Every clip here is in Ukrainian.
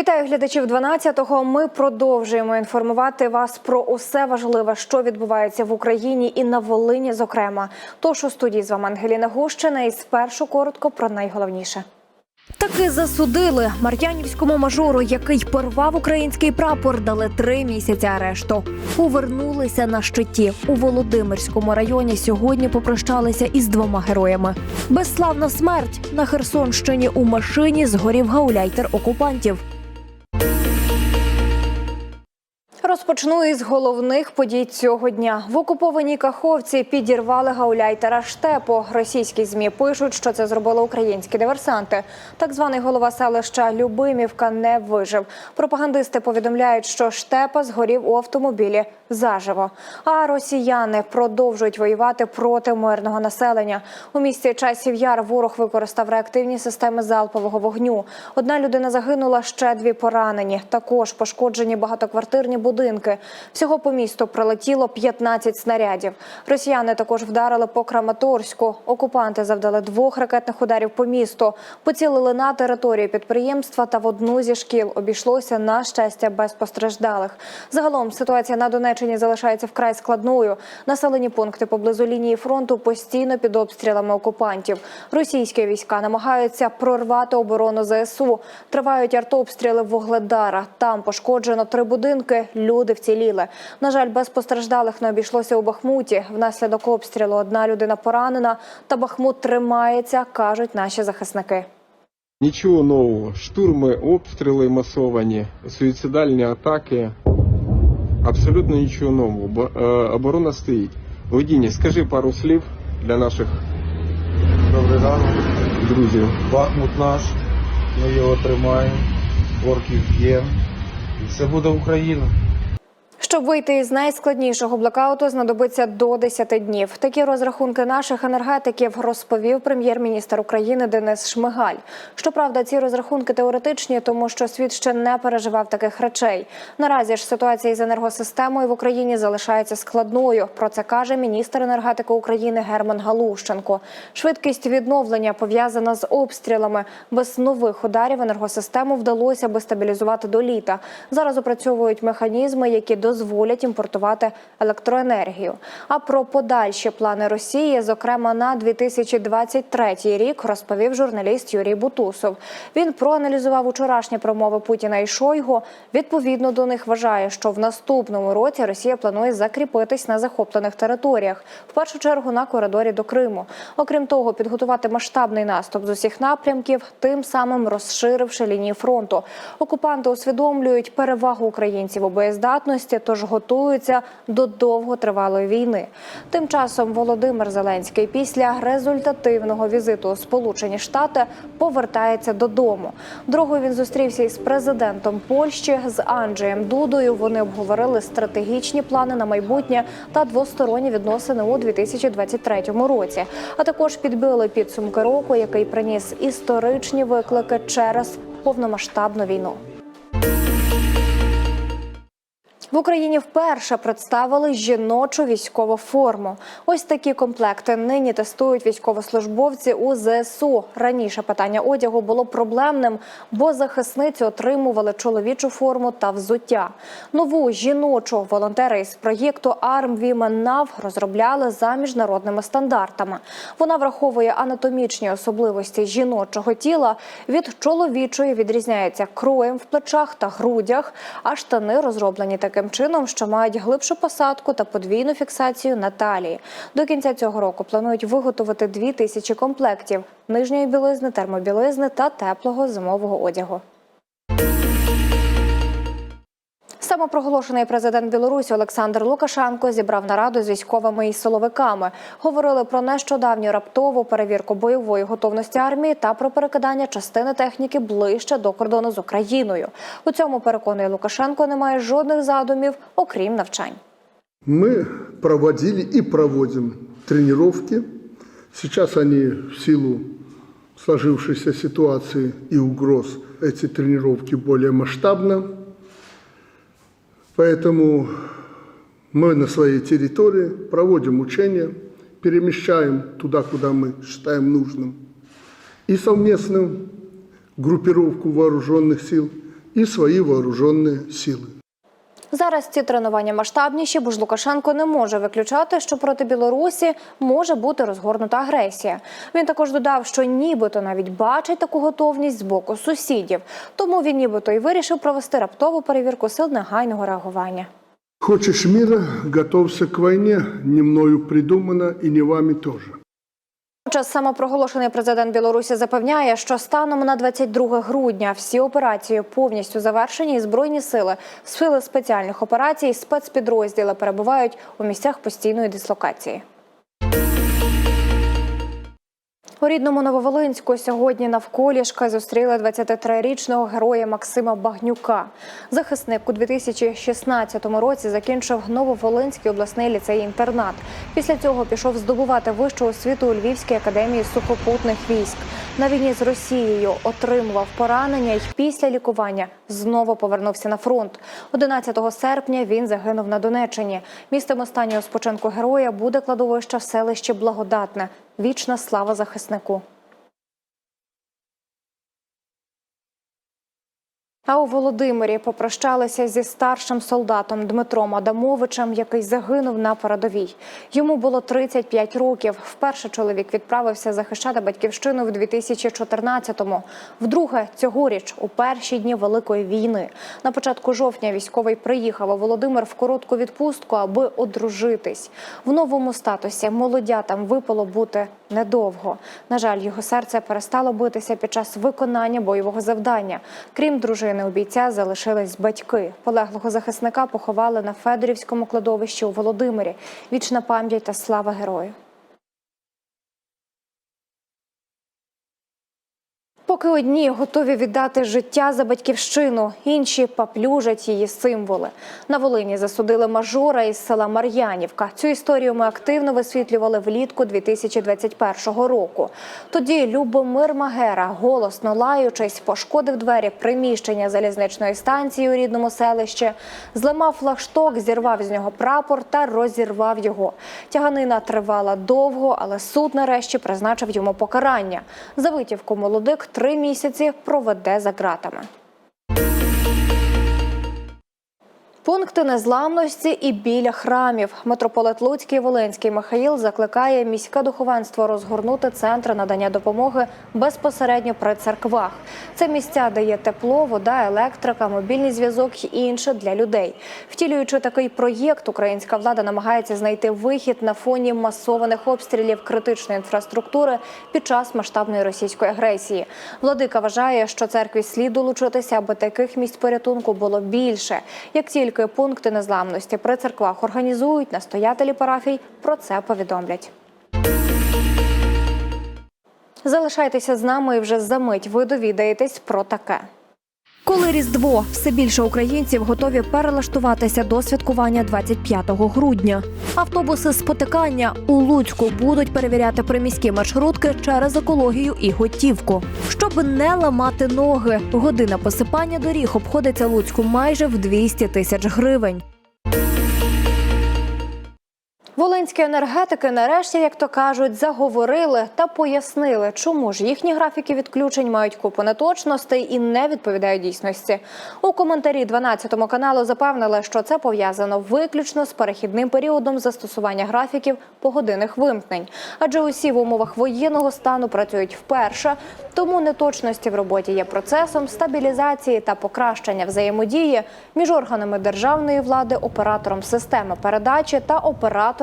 Вітаю глядачів 12-го. Ми продовжуємо інформувати вас про усе важливе, що відбувається в Україні і на Волині, зокрема. Тож у студії з вами Ангеліна Гущина і спершу коротко про найголовніше. Таки засудили мар'янівському мажору, який порвав український прапор, дали три місяці арешту. Повернулися на щиті у Володимирському районі. Сьогодні попрощалися із двома героями. Безславна смерть на Херсонщині у машині згорів гауляйтер окупантів. Розпочну із головних подій цього дня. В окупованій Каховці підірвали гауляйтера штепо. Російські змі пишуть, що це зробили українські диверсанти. Так званий голова селища Любимівка не вижив. Пропагандисти повідомляють, що штепа згорів у автомобілі заживо. А росіяни продовжують воювати проти мирного населення. У місті часів яр ворог використав реактивні системи залпового вогню. Одна людина загинула, ще дві поранені. Також пошкоджені багатоквартирні будинки. Всього по місту прилетіло 15 снарядів. Росіяни також вдарили по Краматорську. Окупанти завдали двох ракетних ударів по місту. Поцілили на територію підприємства та в одну зі шкіл. Обійшлося на щастя без постраждалих. Загалом ситуація на Донеччині залишається вкрай складною. Населені пункти поблизу лінії фронту постійно під обстрілами окупантів. Російські війська намагаються прорвати оборону ЗСУ. Тривають артобстріли Вугледара. Там пошкоджено три будинки. Люди вціліли. На жаль, без постраждалих не обійшлося у Бахмуті. Внаслідок обстрілу одна людина поранена. Та Бахмут тримається, кажуть наші захисники. Нічого нового. Штурми, обстріли масовані, суїцидальні атаки. Абсолютно нічого нового. Е, оборона стоїть. Водіння, скажи пару слів для наших Добрий ранок. друзів. Бахмут наш. Ми його тримаємо. Орків б'ємо. І все буде Україна. Щоб вийти із найскладнішого блекауту, знадобиться до 10 днів. Такі розрахунки наших енергетиків розповів прем'єр-міністр України Денис Шмигаль. Щоправда, ці розрахунки теоретичні, тому що світ ще не переживав таких речей. Наразі ж ситуація із енергосистемою в Україні залишається складною. Про це каже міністр енергетики України Герман Галущенко. Швидкість відновлення пов'язана з обстрілами. Без нових ударів енергосистему вдалося би стабілізувати до літа. Зараз опрацьовують механізми, які дозволять імпортувати електроенергію. А про подальші плани Росії, зокрема на 2023 рік, розповів журналіст Юрій Бутусов. Він проаналізував учорашні промови Путіна і Шойгу. Відповідно до них вважає, що в наступному році Росія планує закріпитись на захоплених територіях, в першу чергу на коридорі до Криму. Окрім того, підготувати масштабний наступ з усіх напрямків, тим самим розширивши лінії фронту. Окупанти усвідомлюють перевагу українців у боєздатності, тож готуються до довготривалої війни. Тим часом Володимир Зеленський після результативного візиту у Сполучені Штати повертається додому. Дорогою він зустрівся із президентом Польщі з Анджеєм Дудою. Вони обговорили стратегічні плани на майбутнє та двосторонні відносини у 2023 році. А також підбили підсумки року, який приніс історичні виклики через повномасштабну війну. В Україні вперше представили жіночу військову форму. Ось такі комплекти нині тестують військовослужбовці у ЗСУ. Раніше питання одягу було проблемним, бо захисниці отримували чоловічу форму та взуття. Нову жіночу волонтери із проєкту Arm Women Now розробляли за міжнародними стандартами. Вона враховує анатомічні особливості жіночого тіла. Від чоловічої відрізняється кроєм в плечах та грудях, а штани розроблені таким чином, що мають глибшу посадку та подвійну фіксацію на талії. До кінця цього року планують виготовити дві тисячі комплектів нижньої білизни, термобілизни та теплого зимового одягу. Самопроголошений президент Білорусі Олександр Лукашенко зібрав нараду з військовими і силовиками. Говорили про нещодавню раптову перевірку бойової готовності армії та про перекидання частини техніки ближче до кордону з Україною. У цьому переконує Лукашенко немає жодних задумів, окрім навчань. Мы проводили и проводим тренировки. Сейчас они в силу сложившейся ситуации и угроз, эти тренировки более масштабны. Поэтому мы на своей территории проводим учения, перемещаем туда, куда мы считаем нужным. И совместную группировку вооруженных сил и свои вооруженные силы. Зараз ці тренування масштабніші, бо ж Лукашенко не може виключати, що проти Білорусі може бути розгорнута агресія. Він також додав, що нібито навіть бачить таку готовність з боку сусідів. Тому він нібито і вирішив провести раптову перевірку сил негайного реагування. Хочешь мира, готовься к войне, не мною придумано и не вами тоже. Час самопроголошений президент Білорусі запевняє, що станом на 22 грудня всі операції повністю завершені, і збройні сили, сили спеціальних операцій, спецпідрозділи перебувають у місцях постійної дислокації. У рідному Нововолинську сьогодні навколішка зустріли 23-річного героя Максима Багнюка. Захисник у 2016 році закінчив Нововолинський обласний ліцей-інтернат. Після цього пішов здобувати вищу освіту у Львівській академії сухопутних військ. На війні з Росією отримував поранення і після лікування знову повернувся на фронт. 11 серпня він загинув на Донеччині. Містом останнього спочинку героя буде кладовище в селищі Благодатне. Вічна слава захиснику. А у Володимирі попрощалися зі старшим солдатом Дмитром Адамовичем, який загинув на передовій. Йому було 35 років. Вперше чоловік відправився захищати батьківщину в 2014-му. Вдруге цьогоріч, у перші дні Великої війни. На початку жовтня військовий приїхав у Володимир в коротку відпустку, аби одружитись. В новому статусі молодятам випало бути недовго. На жаль, його серце перестало битися під час виконання бойового завдання. Крім дружини, у бійця залишились батьки. Полеглого захисника поховали на Федорівському кладовищі у Володимирі. Вічна пам'ять та слава герою. Поки одні готові віддати життя за батьківщину, інші паплюжать її символи. На Волині засудили мажора із села Мар'янівка. Цю історію ми активно висвітлювали влітку 2021 року. Тоді Любомир Магера, голосно лаючись, пошкодив двері приміщення залізничної станції у рідному селищі, зламав флагшток, зірвав з нього прапор та розірвав його. Тяганина тривала довго, але суд нарешті призначив йому покарання. За витівку молодик три місяці проведе за ґратами. Пункти незламності і біля храмів. Митрополит Луцький Волинський Михаїл закликає міське духовенство розгорнути центри надання допомоги безпосередньо при церквах. Це місця, де є тепло, вода, електрика, мобільний зв'язок і інше для людей. Втілюючи такий проєкт, українська влада намагається знайти вихід на фоні масованих обстрілів критичної інфраструктури під час масштабної російської агресії. Владика вважає, що церкві слід долучитися, аби таких місць порятунку було більше. Як тільки пункти незламності при церквах організують, настоятелі парафій про це повідомлять. Залишайтеся з нами і вже за мить ви довідаєтесь про таке. Коли Різдво все більше українців готові перелаштуватися до святкування 25 грудня. Автобуси спотикання у Луцьку будуть перевіряти приміські маршрутки через екологію і готівку. Щоб не ламати ноги, година посипання доріг обходиться Луцьку майже в 200 тисяч гривень. Волинські енергетики нарешті, як то кажуть, заговорили та пояснили, чому ж їхні графіки відключень мають купу неточностей і не відповідають дійсності. У коментарі 12 каналу запевнили, що це пов'язано виключно з перехідним періодом застосування графіків погодинних вимкнень, адже усі в умовах воєнного стану працюють вперше, тому неточності в роботі є процесом стабілізації та покращення взаємодії між органами державної влади, оператором системи передачі та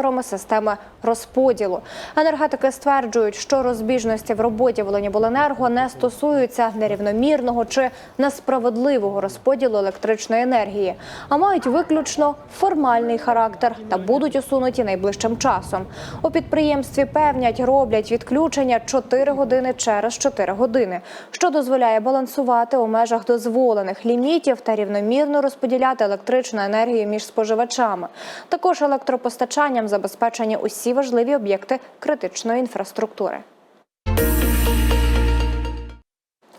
операторами системи розподілу. Енергетики стверджують, що розбіжності в роботі Волинібленерго не стосуються нерівномірного чи несправедливого розподілу електричної енергії, а мають виключно формальний характер та будуть усунуті найближчим часом. У підприємстві певнять, роблять відключення 4 години через 4 години, що дозволяє балансувати у межах дозволених лімітів та рівномірно розподіляти електричну енергію між споживачами. Також електропостачанням забезпечені усі важливі об'єкти критичної інфраструктури.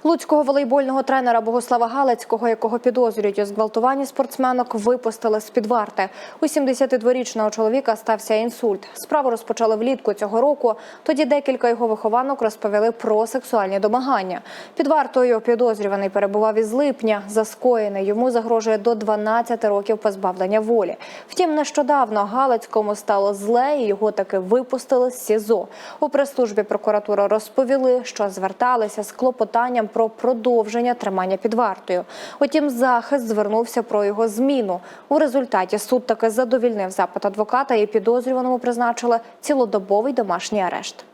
Луцького волейбольного тренера Богослава Галицького, якого підозрюють у зґвалтуванні спортсменок, випустили з під варти. У 72-річного чоловіка стався інсульт. Справу розпочали влітку цього року. Тоді декілька його вихованок розповіли про сексуальні домагання. Під вартою підозрюваний перебував із липня. За скоєне йому загрожує до 12 років позбавлення волі. Втім, нещодавно Галицькому стало зле, і його таки випустили з СІЗО. У прес-службі прокуратури розповіли, що зверталися з клопотанням про продовження тримання під вартою. Утім, захист звернувся про його зміну. У результаті суд таки задовільнив запит адвоката і підозрюваному призначили цілодобовий домашній арешт.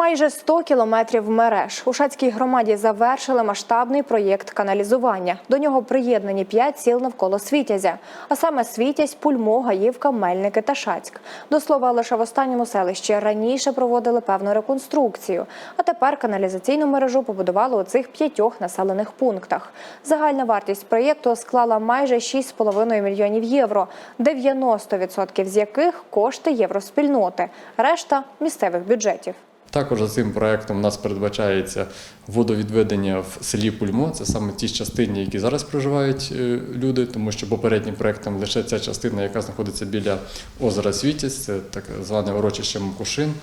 Майже 100 кілометрів мереж у Шацькій громаді завершили масштабний проєкт каналізування. До нього приєднані п'ять сіл навколо Світязя, а саме Світязь, Пульмо, Гаївка, Мельники та Шацьк. До слова, лише в останньому селищі раніше проводили певну реконструкцію, а тепер каналізаційну мережу побудували у цих п'ятьох населених пунктах. Загальна вартість проєкту склала майже 6,5 мільйонів євро, 90% з яких кошти євроспільноти, решта місцевих бюджетів. Також за цим проектом у нас передбачається водовідведення в селі Пульмо. Це саме ті частині, які зараз проживають е, люди, тому що попереднім проектом лише ця частина, яка знаходиться біля озера Світязь, це так зване урочище Макушин.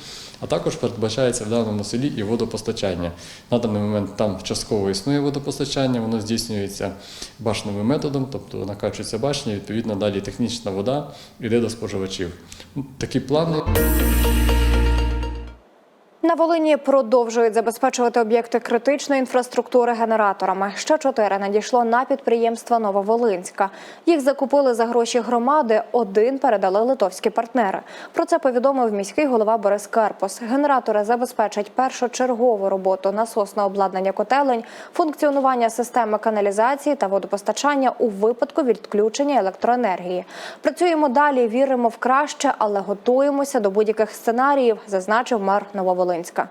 А також передбачається в даному селі і водопостачання. На даний момент там частково існує водопостачання, воно здійснюється башневим методом, тобто накачується башня, і відповідно далі технічна вода йде до споживачів. Такі плани. На Волині продовжують забезпечувати об'єкти критичної інфраструктури генераторами. Ще чотири надійшло на підприємства Нововолинська. Їх закупили за гроші громади. Один передали литовські партнери. Про це повідомив міський голова Борис Карпос. Генератори забезпечать першочергову роботу насосного обладнання котелень, функціонування системи каналізації та водопостачання у випадку відключення електроенергії. Працюємо далі, віримо в краще, але готуємося до будь-яких сценаріїв, зазначив мер Нововолинська. Волинська.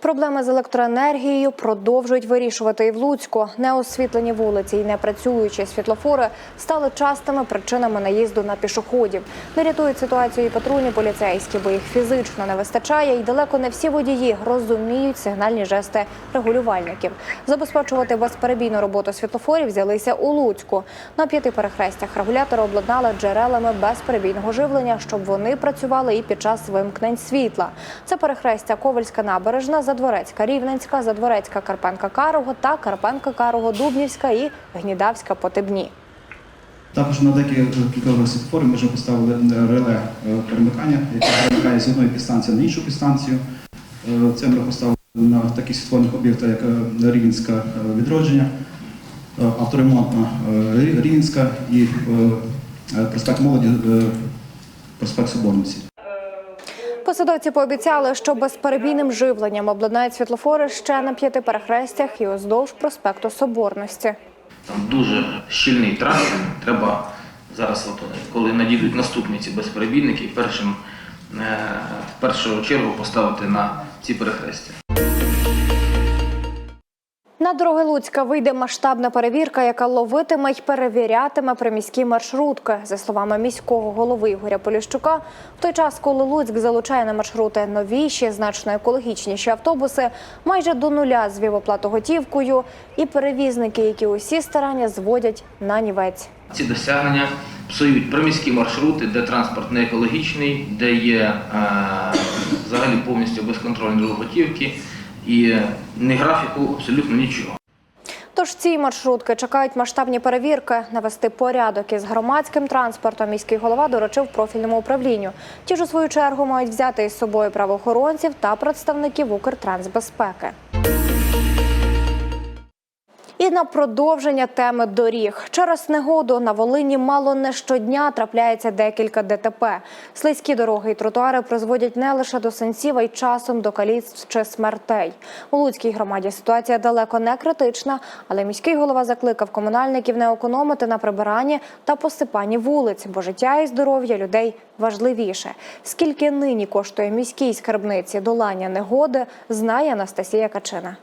Проблеми з електроенергією продовжують вирішувати і в Луцьку. Неосвітлені вулиці і непрацюючі світлофори стали частими причинами наїзду на пішоходів. Не рятують ситуацію і патрульні поліцейські, бо їх фізично не вистачає, і далеко не всі водії розуміють сигнальні жести регулювальників. Забезпечувати безперебійну роботу світлофорів взялися у Луцьку. На п'яти перехрестях регулятори обладнали джерелами безперебійного живлення, щоб вони працювали і під час вимкнень світла. Це перехрестя Ковальська набережна, Задворецька Рівненська, Задворецька Карпенка Карого та Карпенка Карого Дубнівська і Гнідавська Потебні. Також на декілька світлофорів ми вже поставили реле е, перемикання, яке перемикає з одної підстанції на іншу підстанцію. Е, Це ми поставили на таких світлофорних об'єктах, як е, Рівненська відродження, авторемонтна Рівненська і проспект молоді, проспект Соборниці. Посадовці пообіцяли, що безперебійним живленням обладнають світлофори ще на п'яти перехрестях і уздовж проспекту Соборності. Там дуже щільний трафік. Треба зараз, от, коли надійдуть наступні ці безперебійники, першим, е, в першу чергу поставити на ці перехрестя. На дороги Луцька вийде масштабна перевірка, яка ловитиме й перевірятиме приміські маршрутки. За словами міського голови Ігоря Поліщука, в той час, коли Луцьк залучає на маршрути новіші, значно екологічніші автобуси, майже до нуля звів оплату готівкою, і перевізники, які усі старання зводять на нівець. Ці досягнення псують приміські маршрути, де транспорт не екологічний, де є е, взагалі повністю безконтрольний рух готівки і не графіку абсолютно нічого. Тож ці маршрутки чекають масштабні перевірки. Навести порядок із громадським транспортом міський голова доручив профільному управлінню. Ті ж у свою чергу мають взяти із собою правоохоронців та представників Укртрансбезпеки. І на продовження теми доріг. Через негоду на Волині мало не щодня трапляється декілька ДТП. Слизькі дороги і тротуари призводять не лише до сенсів, а й часом до каліцтв чи смертей. У Луцькій громаді ситуація далеко не критична, але міський голова закликав комунальників не економити на прибиранні та посипанні вулиць, бо життя і здоров'я людей важливіше. Скільки нині коштує міській скарбниці долання негоди, знає Анастасія Качина.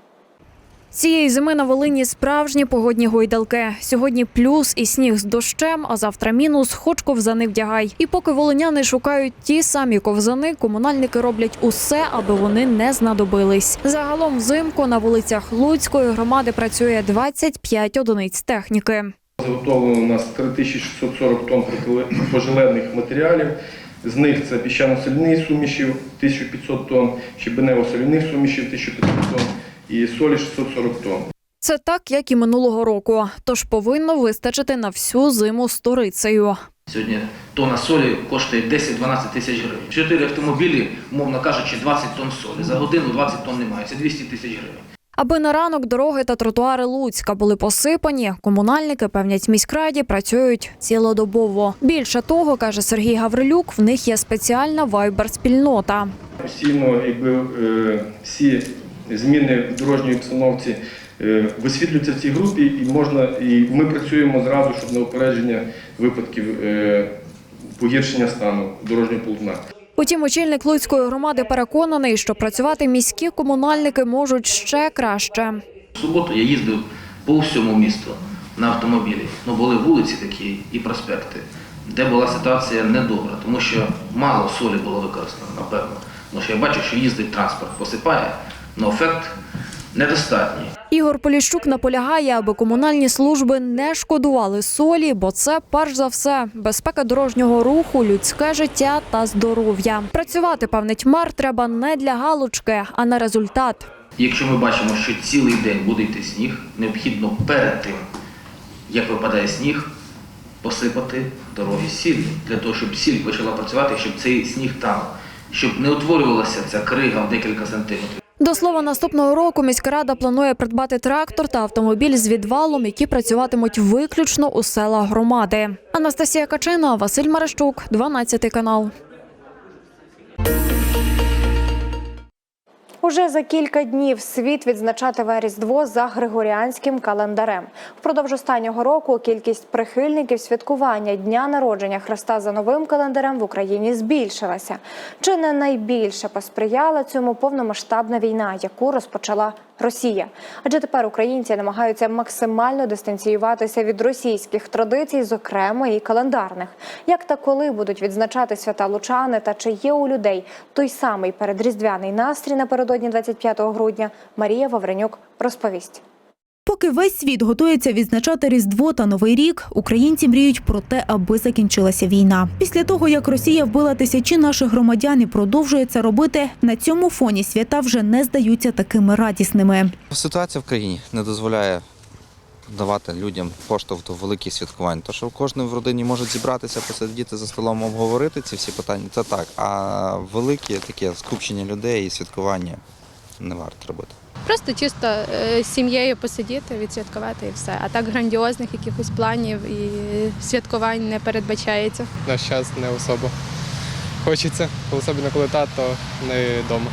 Цієї зими на Волині справжні погодні гойдалки. Сьогодні плюс і сніг з дощем, а завтра мінус, хоч ковзани вдягай. І поки волиняни шукають ті самі ковзани, комунальники роблять усе, аби вони не знадобились. Загалом взимку на вулицях Луцької громади працює 25 одиниць техніки. Заготовлено у нас 3640 тонн пожеледних матеріалів. З них це піщано-соляні суміші 1500 тонн, щебенево-соляних сумішів 1500 тонн і солі 640 тонн. Це так, як і минулого року. Тож повинно вистачити на всю зиму сторицею. Сьогодні тонна солі коштує 10-12 тисяч гривень. Чотири автомобілі, мовно кажучи, 20 тонн солі. За годину 20 тонн немає. Це 200 тисяч гривень. Аби на ранок дороги та тротуари Луцька були посипані, комунальники певнять міськраді працюють цілодобово. Більше того, каже Сергій Гаврилюк, в них є спеціальна вайбер-спільнота. Постійно якби, е, всі зміни в дорожній обстановці е, висвітлюються в цій групі, і можна, і ми працюємо зразу, щоб на упередження випадків е, погіршення стану дорожнього полотна. Утім, очільник Луцької громади переконаний, що працювати міські комунальники можуть ще краще. В суботу я їздив по всьому місту на автомобілі. Ну, були вулиці такі і проспекти, де була ситуація недобра, тому що мало солі було використано, напевно. Тому що я бачу, що їздить транспорт, посипає, але ефект недостатній. Ігор Поліщук наполягає, аби комунальні служби не шкодували солі, бо це перш за все безпека дорожнього руху, людське життя та здоров'я. Працювати певнить мер треба не для галочки, а на результат. Якщо ми бачимо, що цілий день буде йти сніг, необхідно перед тим, як випадає сніг, посипати дороги сіллю, для того, щоб сіль почала працювати, щоб цей сніг танув, щоб не утворювалася ця крига в декілька сантиметрів. До слова, наступного року міська рада планує придбати трактор та автомобіль з відвалом, які працюватимуть виключно у селах громади. Анастасія Качина, Василь Марищук, 12 канал. Уже за кілька днів світ відзначатиме Різдво за григоріанським календарем. Впродовж останнього року кількість прихильників святкування дня народження Христа за новим календарем в Україні збільшилася. Чи не найбільше посприяла цьому повномасштабна війна, яку розпочала Росія? Адже тепер українці намагаються максимально дистанціюватися від російських традицій, зокрема і календарних. Як та коли будуть відзначати свята лучани, та чи є у людей той самий передріздвяний настрій напередодні 25 грудня, Марія Вавренюк розповість. Поки весь світ готується відзначати Різдво та Новий рік, українці мріють про те, аби закінчилася війна. Після того, як Росія вбила тисячі наших громадян і продовжує це робити, на цьому фоні свята вже не здаються такими радісними. Ситуація в країні не дозволяє давати людям поштовх до великих святкувань. То, що кожен в родині може зібратися, посидіти за столом, обговорити ці всі питання, це так. А великі таке скупчення людей і святкування не варто робити. Просто чисто е, з сім'єю посидіти, відсвяткувати і все. А так грандіозних якихось планів і святкувань не передбачається. наш час не особо хочеться, особливо коли тато не вдома.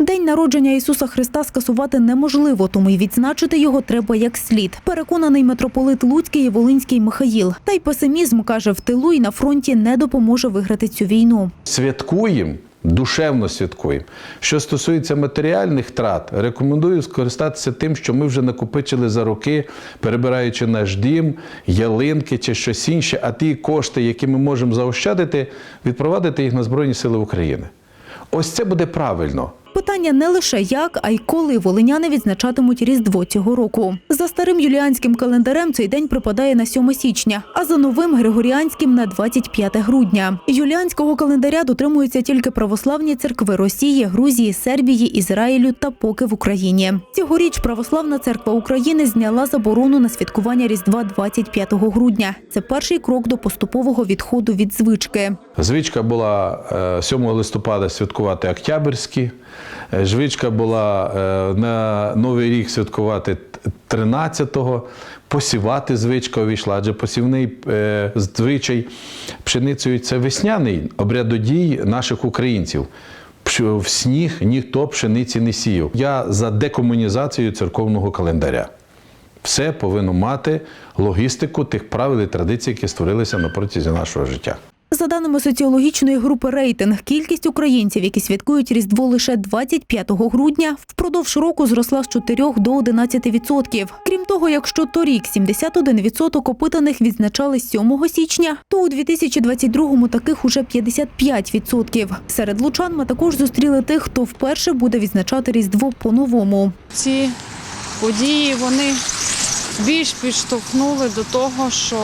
День народження Ісуса Христа скасувати неможливо, тому й відзначити його треба як слід. Переконаний митрополит Луцький і Волинський Михаїл. Та й песимізм каже, в тилу і на фронті не допоможе виграти цю війну. святкуємо, душевно святкуємо. Що стосується матеріальних трат, рекомендую скористатися тим, що ми вже накопичили за роки, перебираючи наш дім, ялинки чи щось інше, а ті кошти, які ми можемо заощадити, відпровадити їх на Збройні Сили України. Ось це буде правильно. Питання не лише як, а й коли волиняни відзначатимуть Різдво цього року. За старим юліанським календарем цей день припадає на 7 січня, а за новим григоріанським на 25 грудня. Юліанського календаря дотримуються тільки православні церкви Росії, Грузії, Сербії, Ізраїлю та поки в Україні. Цьогоріч Православна церква України зняла заборону на святкування Різдва 25 грудня. Це перший крок до поступового відходу від звички. Звичка була е, 7 листопада святкувати Октябрьські. Е, Звичка була е, на Новий рік святкувати 13-го. Посівати звичка увійшла, адже посівний е, звичай пшеницею це весняний обрядодій наших українців. В сніг ніхто пшениці не сіяв. Я за декомунізацію церковного календаря. Все повинно мати логістику тих правил і традицій, які створилися на протязі нашого життя. За даними соціологічної групи рейтинг, кількість українців, які святкують Різдво лише 25 грудня, впродовж року зросла з 4 до 11 відсотків. Крім того, якщо торік 71 відсоток опитаних відзначали 7 січня, то у 2022-му таких уже 55 відсотків. Серед лучан ми також зустріли тих, хто вперше буде відзначати Різдво по-новому. ці події вони більш підштовхнули до того, що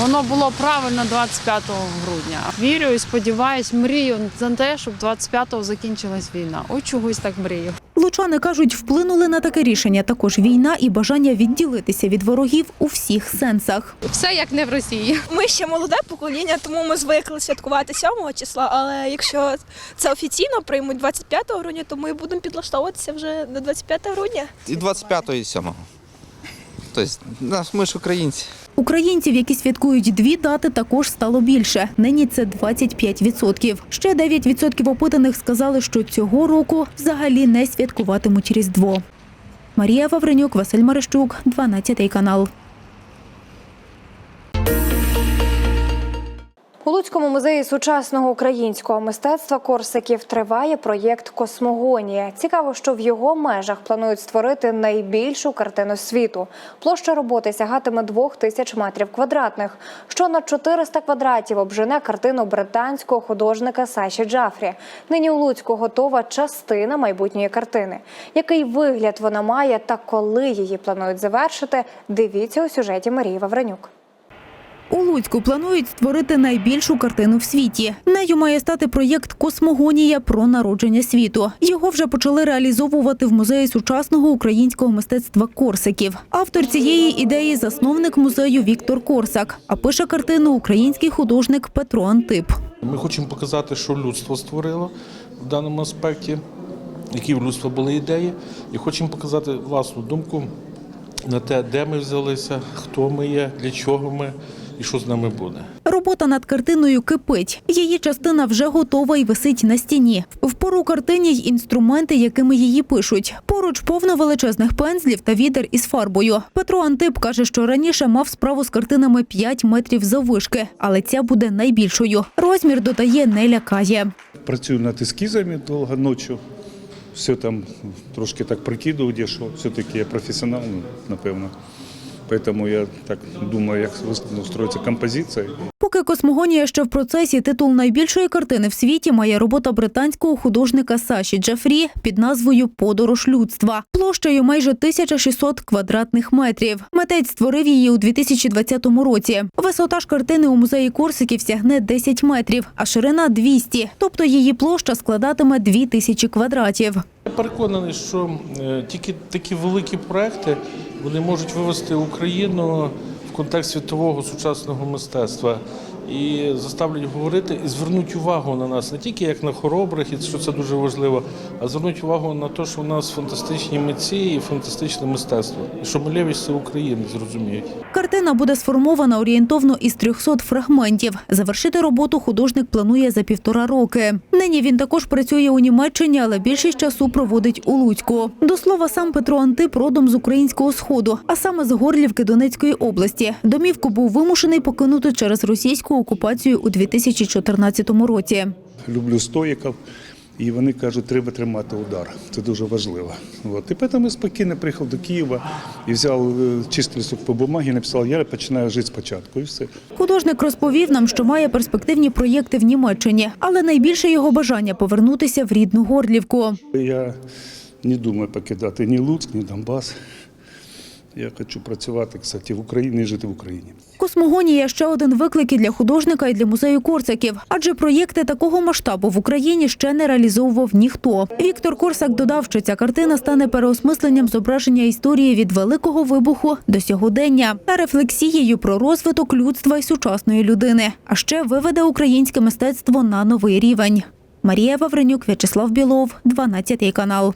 воно було правильно 25 грудня. Вірю і сподіваюсь, мрію за те, щоб 25-го закінчилась війна. Ой, чогось так мрію. Лучани кажуть, вплинули на таке рішення також війна і бажання відділитися від ворогів у всіх сенсах. Все як не в Росії. Ми ще молоде покоління, тому ми звикли святкувати 7 числа. Але якщо це офіційно приймуть 25 грудня, то ми будемо підлаштовуватися вже на 25 грудня. І 25-го, і 7-го. Тобто, нас- ми ж українці. Українців, які святкують дві дати, також стало більше. Нині це 25%. Ще 9% опитаних сказали, що цього року взагалі не святкуватимуть Різдво. Марія Вавренюк, Василь Марищук, 12 канал. У Луцькому музеї сучасного українського мистецтва Корсиків триває проєкт Космогонія. Цікаво, що в його межах планують створити найбільшу картину світу. Площа роботи сягатиме двох тисяч метрів квадратних, що на 400 квадратів обжене картину британського художника Саші Джафрі. Нині у Луцьку готова частина майбутньої картини. Який вигляд вона має та коли її планують завершити? Дивіться у сюжеті Марії Вавренюк. У Луцьку планують створити найбільшу картину в світі. Нею має стати проєкт Космогонія про народження світу. Його вже почали реалізовувати в музеї сучасного українського мистецтва Корсиків. Автор цієї ідеї засновник музею Віктор Корсак. А пише картину український художник Петро Антип. Ми хочемо показати, що людство створило в даному аспекті, які в людства були ідеї, і хочемо показати власну думку на те, де ми взялися, хто ми є, для чого ми і що з нами буде. Робота над картиною кипить. Її частина вже готова і висить на стіні. Впору картині й інструменти, якими її пишуть. Поруч повно величезних пензлів та відер із фарбою. Петро Антип каже, що раніше мав справу з картинами 5 метрів заввишки, але ця буде найбільшою. Розмір додає не лякає. Працюю над ескізами довго ночі. Все там трошки так прикидував, де що все-таки я професіонал, напевно. Поэтому я так думаю, як устроїться композиція. Поки космогонія ще в процесі, титул найбільшої картини в світі має робота британського художника Саші Джафрі під назвою Подорож людства площею майже 1600 квадратних метрів. Митець створив її у 2020 році. Висота ж картини у музеї Корсиків сягне 10 метрів, а ширина 200, тобто її площа складатиме 2000 квадратів. Я переконаний, що е, тільки такі великі проекти вони можуть вивести Україну в контекст світового сучасного мистецтва і заставлять говорити і звернуть увагу на нас не тільки як на хоробрих, і що це дуже важливо, а звернуть увагу на те, що у нас фантастичні митці і фантастичне мистецтво, і що милявість це України зрозуміють. Картина буде сформована орієнтовно із 300 фрагментів. Завершити роботу художник планує за півтора роки. Нині він також працює у Німеччині, але більшість часу проводить у Луцьку. До слова, сам Петро Антип родом з українського сходу, а саме з Горлівки Донецької області. Домівку був вимушений покинути через російську окупацію у 2014 році. Люблю стоїків, і вони кажуть, треба тримати удар. Це дуже важливо. От. І тому я спокійно приїхав до Києва і взяв е, чистий листок по бумагі, написав, я починаю жити спочатку. І все. Художник розповів нам, що має перспективні проєкти в Німеччині, але найбільше його бажання повернутися в рідну Горлівку. Я не думаю покидати ні Луцьк, ні Донбас. Я хочу працювати, кстати, в Україні і жити в Україні. Космогонія ще один виклик і для художника і для музею Корсаків, адже проєкти такого масштабу в Україні ще не реалізовував ніхто. Віктор Корсак додав, що ця картина стане переосмисленням зображення історії від великого вибуху до сьогодення та рефлексією про розвиток людства і сучасної людини. А ще виведе українське мистецтво на новий рівень. Марія Вавренюк, В'ячеслав Білов, 12 канал.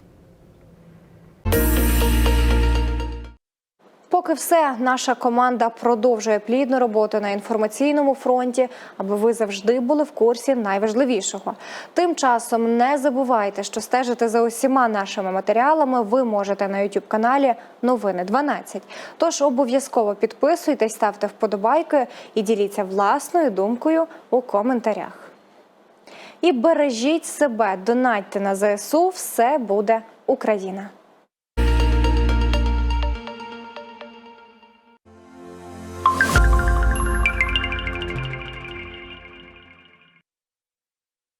Поки все, наша команда продовжує плідну роботу на інформаційному фронті, аби ви завжди були в курсі найважливішого. Тим часом не забувайте, що стежити за усіма нашими матеріалами ви можете на youtube каналі Новини 12. Тож обов'язково підписуйтесь, ставте вподобайки і діліться власною думкою у коментарях. І бережіть себе, донатьте на ЗСУ, все буде Україна.